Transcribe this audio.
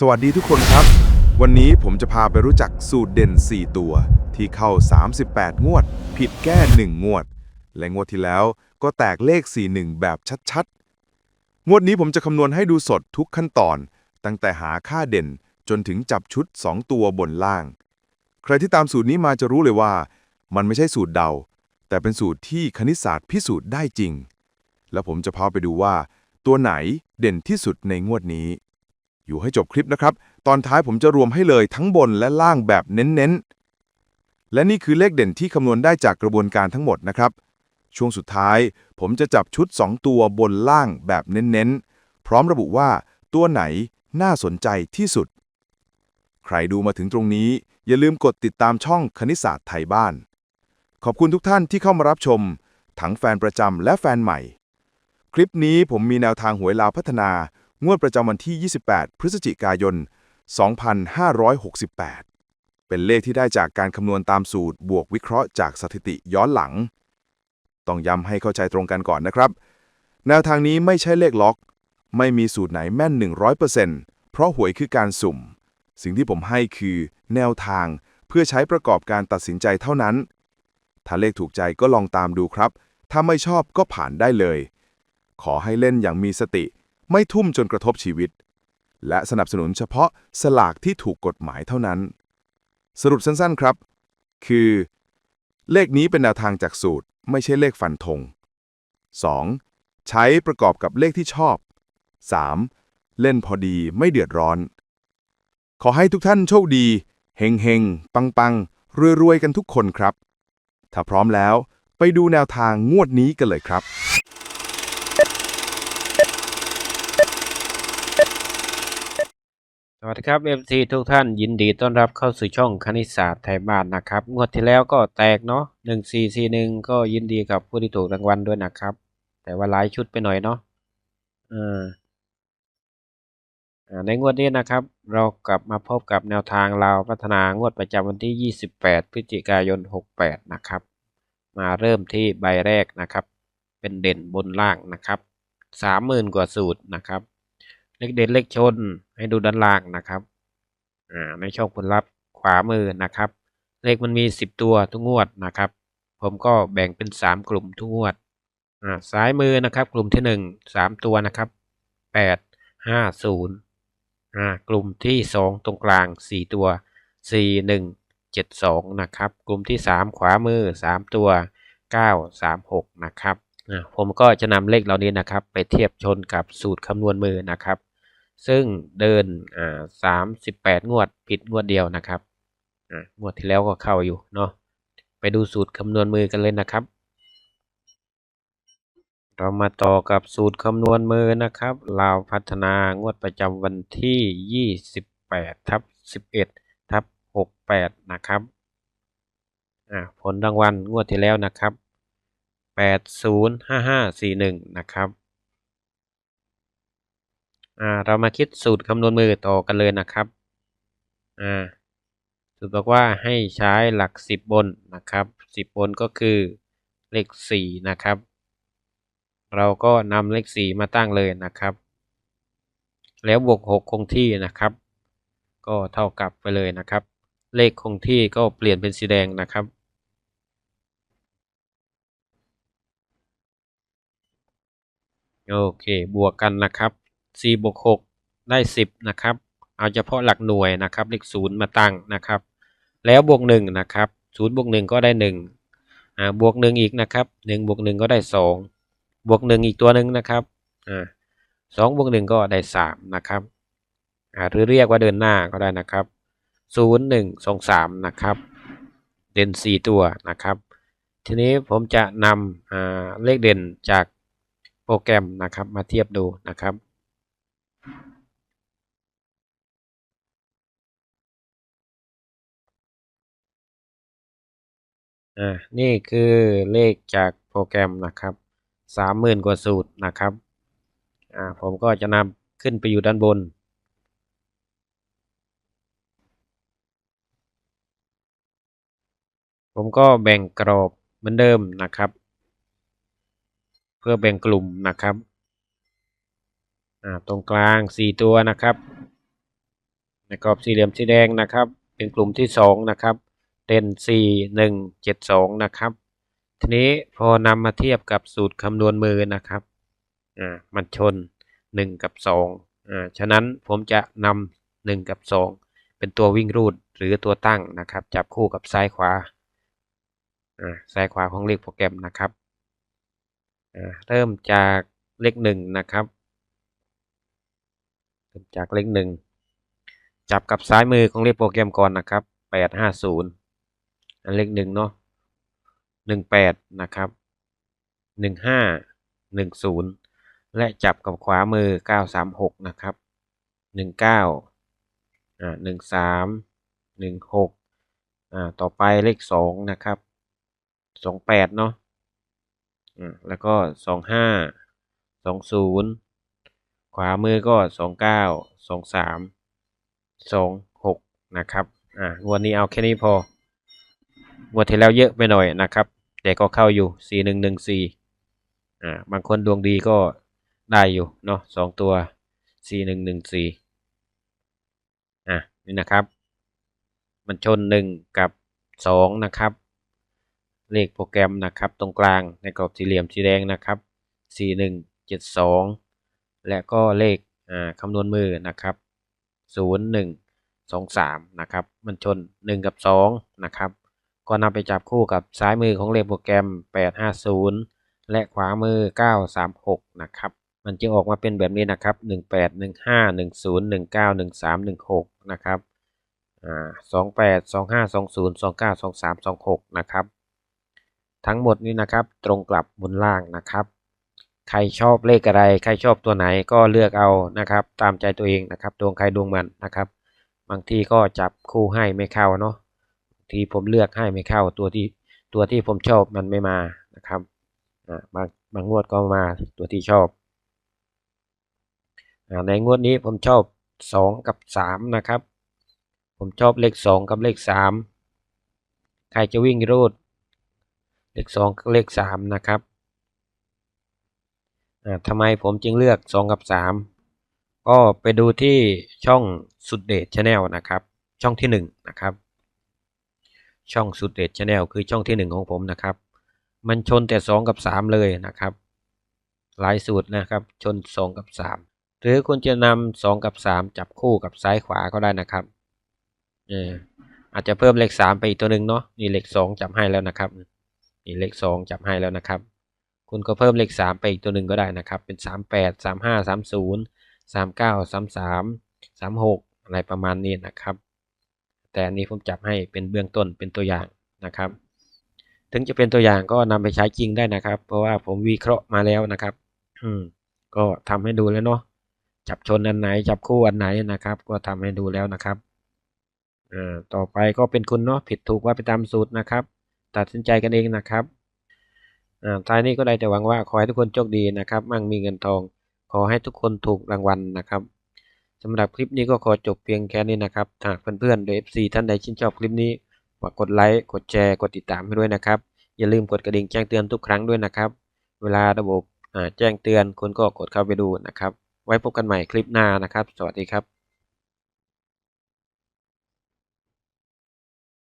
สวัสดีทุกคนครับ วันนี้ผมจะพาไปรู้จักสูตรเด่น 4 ตัว ที่เข้า 38 งวด ผิดแก้ 1 งวด และงวดที่แล้วก็แตกเลข 41 แบบชัดๆ งวดนี้ผมจะคำนวณให้ดูสดทุกขั้นตอน ตั้งแต่หาค่าเด่นจนถึงจับชุด 2 ตัวบนล่าง ใครที่ตามสูตรนี้มาจะรู้เลยว่า มันไม่ใช่สูตรเดา แต่เป็นสูตรที่คณิตศาสตร์พิสูจน์ได้จริง แล้วผมจะพาไปดูว่า ตัวไหนเด่นที่สุดในงวดนี้ อยู่ให้จบคลิปนะครับ ตอนท้ายผมจะรวมให้เลยทั้งบนและล่างแบบเน้นๆ และนี่คือเลขเด่นที่คำนวณได้จากกระบวนการทั้งหมดนะครับ ช่วงสุดท้าย ผมจะจับชุด 2 ตัวบนล่างแบบเน้นๆ พร้อมระบุว่าตัวไหนน่าสนใจที่สุด ใครดูมาถึงตรงนี้ อย่าลืมกดติดตามช่องคณิตศาสตร์ไทยบ้าน ขอบคุณทุกท่านที่เข้ามารับชม ทั้งแฟนประจำและแฟนใหม่ คลิปนี้ผมมีแนวทางหวยลาวพัฒนา งวดประจำวันที่ 28 พฤศจิกายน 2568 เป็นเลขที่ได้จากการคำนวณตามสูตรบวกวิเคราะห์จากสถิติย้อนหลัง ต้องย้ำให้เข้าใจตรงกันก่อนนะครับ แนวทางนี้ไม่ใช่เลขล็อก ไม่มีสูตรไหนแม่น 100%เพราะหวยคือการสุ่ม สิ่งที่ผมให้คือแนวทางเพื่อใช้ประกอบการตัดสินใจเท่านั้น ถ้าเลขถูกใจก็ลองตามดูครับ ถ้าไม่ชอบก็ผ่านได้เลย ขอให้เล่นอย่างมีสติ ไม่ทุ่มจนกระทบชีวิต และสนับสนุนเฉพาะสลากที่ถูกกฎหมายเท่านั้น สรุปสั้นๆครับ คือ เลขนี้เป็นแนวทางจากสูตร ไม่ใช่เลขฟันธง 2. ใช้ประกอบกับเลขที่ชอบ 3. เล่นพอดีไม่เดือดร้อน ขอให้ทุกท่านโชคดีเฮงเฮงปังปังรวยรวยๆกันทุกคนครับ ถ้าพร้อมแล้วไปดูแนวทางงวดนี้กันเลยครับ วัสดีครับ FC ทุกท่านยินดีต้อนรับเข้าสู่ช่องคณิตศาสตร์ไทยบ้านนะครับ งวดที่แล้วก็แตกเนาะหนึ่งสี่สี่หนึ่งก็ยินดีกับผู้ที่ถูกรางวัลด้วยนะครับ แต่ว่าหลายชุดไปหน่อยเนาะในงวดนี้นะครับ เรากลับมาพบกับแนวทางเราพัฒนางวดประจำวันที่ 28 พฤศจิกายน 68 นะครับ มาเริ่มที่ใบแรกนะครับ เป็นเด่นบนล่างนะครับ 30,000 กว่าสูตรนะครับ เลขเด่นเลขชนให้ดูด้านล่างนะครับอ่าในช่องผลลัพธ์ขวามือนะครับ เลขมันมี 10 ตัวทุกงวดนะครับ ผมก็แบ่งเป็น 3 กลุ่มทุกงวดอ่าซ้ายมือนะครับ กลุ่มที่ 1 3 ตัวนะครับ 8 5 0อ่ากลุ่มที่ 2 ตรงกลาง 4 ตัว 4 1 7 2 นะครับ กลุ่มที่ 3 ขวามือ 3 ตัว 9 3 6 นะครับอ่าผมก็จะนำเลขเหล่านี้นะครับ ไปเทียบชนกับสูตรคำนวณมือนะครับ ซึ่งเดินอ่าสามสิบแปดงวดผิดงวดเดียวนะครับอ่างวดที่แล้วก็เข้าอยู่เนาะไปดูสูตรคำนวณมือกันเลยนะครับ เรามาต่อกับสูตรคำนวณมือนะครับลาวพัฒนางวดประจำวันที่28ทับ11ทับ68นะครับอ่าผลรางวัลงวดที่แล้วนะครับ805541นะครับ อ่าเรามาคิดสูตรคำนวณมือต่อกันเลยนะครับอ่าสูตรบอกว่าให้ใช้หลักสิบบนนะครับสิบบนก็คือเลขสี่นะครับ เราก็นำเลขสี่มาตั้งเลยนะครับ แล้วบวกหกคงที่นะครับ ก็เท่ากับไปเลยนะครับ เลขคงที่ก็เปลี่ยนเป็นสีแดงนะครับโอเค บวกกันนะครับ 4บวก6ได้ 10 นะครับ เอาเฉพาะหลักหน่วยนะครับ เลข0มาตั้งนะครับ แล้วบวก1นะครับ0บวก1ก็ได้1อ่าบวก1อีกนะครับ1บวก1ก็ได้ 2 บวก 1 อีกตัวหนึ่งนะครับอ่า2บวก1ก็ได้3นะครับอ่าหรือเรียกว่าเดินหน้าก็ได้นะครับ0 1 2 3นะครับ เด่น4ตัวนะครับ ทีนี้ผมจะนำอ่าเลขเด่นจากโปรแกรมนะครับมาเทียบดูนะครับ อ่า นี่คือเลขจากโปรแกรมนะครับสามหมื่นกว่าสูตรนะครับ อ่า ผมก็จะนำขึ้นไปอยู่ด้านบน ผมก็แบ่งกรอบเหมือนเดิมนะครับ เพื่อแบ่งกลุ่มนะครับ ตรงกลาง 4 ตัวนะครับ ในกรอบสี่เหลี่ยมสีแดงนะครับ เป็นกลุ่มที่สองนะครับเด่นสี่หนึ่งเจ็ดสองนะครับ ทีนี้พอนำมาเทียบกับสูตรคำนวณมือนะครับอ่ามันชนหนึ่งกับสองอ่าฉะนั้นผมจะนำหนึ่งกับสองเป็นตัววิ่งรูดหรือตัวตั้งนะครับ จับคู่กับซ้ายขวาอ่าซ้ายขวาของเลขโปรแกรมนะครับอ่าเริ่มจากเลขหนึ่งนะครับ เริ่มจากเลขหนึ่งจับกับซ้ายมือของเลขโปรแกรมก่อนนะครับแปดห้าศูนย์อันเลขหนึ่งเนาะหนึ่งแปดนะครับหนึ่งห้าหนึ่งศูนย์และจับกับขวามือเก้าสามหกนะครับหนึ่งเก้าอ่าหนึ่งสามหนึ่งหกอ่าต่อไปเลขสองนะครับสองแปดเนาะอ่าแล้วก็สองห้าสองศูนย์ ขวามือก็ 29 23 26 นะครับอ่างวดนี้เอาแค่นี้พองวดที่แล้วเยอะไปหน่อยนะครับ แต่ก็เข้าอยู่ 4114อ่าบางคนดวงดีก็ได้อยู่เนาะสองตัว 4114อะนี่นะครับ มันชน 1 กับ 2 นะครับ เลขโปรแกรมนะครับ ตรงกลางในกรอบสี่เหลี่ยมสีแดงนะครับ 4172 และก็เลขคำนวณมือนะครับศูนย์หนึ่งสองสามนะครับมันชนหนึ่งกับสองนะครับ ก็นำไปจับคู่กับซ้ายมือของเลขโปรแกรมแปดห้าศูนย์และขวามือเก้าสามหกนะครับ มันจึงออกมาเป็นแบบนี้นะครับหนึ่งแปดหนึ่งห้าหนึ่งศูนย์หนึ่งเก้าหนึ่งสามหนึ่งหกนะครับสองแปดสองห้าสองศูนย์สองเก้าสองสามสองหกนะครับ ทั้งหมดนี้นะครับตรงกลับ บนล่างนะครับ ใครชอบเลขอะไร ใครชอบตัวไหนก็เลือกเอานะครับ ตามใจตัวเองนะครับ ดวงใครดวงมันนะครับ บางทีก็จับคู่ให้ไม่เข้าเนาะบางทีผมเลือกให้ไม่เข้าตัวที่ตัวที่ผมชอบมันไม่มานะครับอ่าบางบางงวดก็มาตัวที่ชอบอ่าในงวดนี้ผมชอบสองกับสามนะครับ ผมชอบเลขสองกับเลขสามใครจะวิ่งรูด เลขสองกับเลขสามนะครับ ทำไมผมจึงเลือก 2 กับ 3 ก็ไปดูที่ช่องสุดเดชชาแนลนะครับ ช่องที่1นะครับ ช่องสุดเดชชาแนลคือช่องที่ 1 ของผมนะครับ มันชนแต่ 2 กับ 3 เลยนะครับ หลายสูตรนะครับ ชน 2 กับ 3 หรือคุณจะนำ2กับ 3 จับคู่กับซ้ายขวาก็ได้นะครับเอออาจจะเพิ่มเลข 3 ไปอีกตัวหนึ่งเนาะนี่เลข 2 จับให้แล้วนะครับนี่เลข 2 จับให้แล้วนะครับ คุณก็เพิ่มเลข 3 ไปอีกตัวหนึ่งก็ได้นะครับ เป็น 38 35 30 39 33 36 อะไรประมาณนี้นะครับ แต่อันนี้ผมจับให้เป็นเบื้องต้นเป็นตัวอย่างนะครับ ถึงจะเป็นตัวอย่างก็นำไปใช้จริงได้นะครับ เพราะว่าผมวิเคราะห์มาแล้วนะครับอืมก็ทำให้ดูแล้วเนาะจับชนอันไหนจับคู่อันไหนนะครับ ก็ทำให้ดูแล้วนะครับอ่าต่อไปก็เป็นคุณเนาะผิดถูกว่าไปตามสูตรนะครับ ตัดสินใจกันเองนะครับ ท้ายนี้ก็ได้แต่หวังว่าขอให้ทุกคนโชคดีนะครับ มั่งมีเงินทอง ขอให้ทุกคนถูกรางวัลนะครับสำหรับคลิปนี้ก็ขอจบเพียงแค่นี้นะครับหากเพื่อนๆหรือ FC ท่านใดชื่นชอบคลิปนี้ฝากกดไลค์กดแชร์กดติดตามให้ด้วยนะครับ อย่าลืมกดกระดิ่งแจ้งเตือนทุกครั้งด้วยนะครับ เวลาระบบแจ้งเตือนคุณก็กดเข้าไปดูนะครับ ไว้พบกันใหม่คลิปหน้านะครับ สวัสดีครับ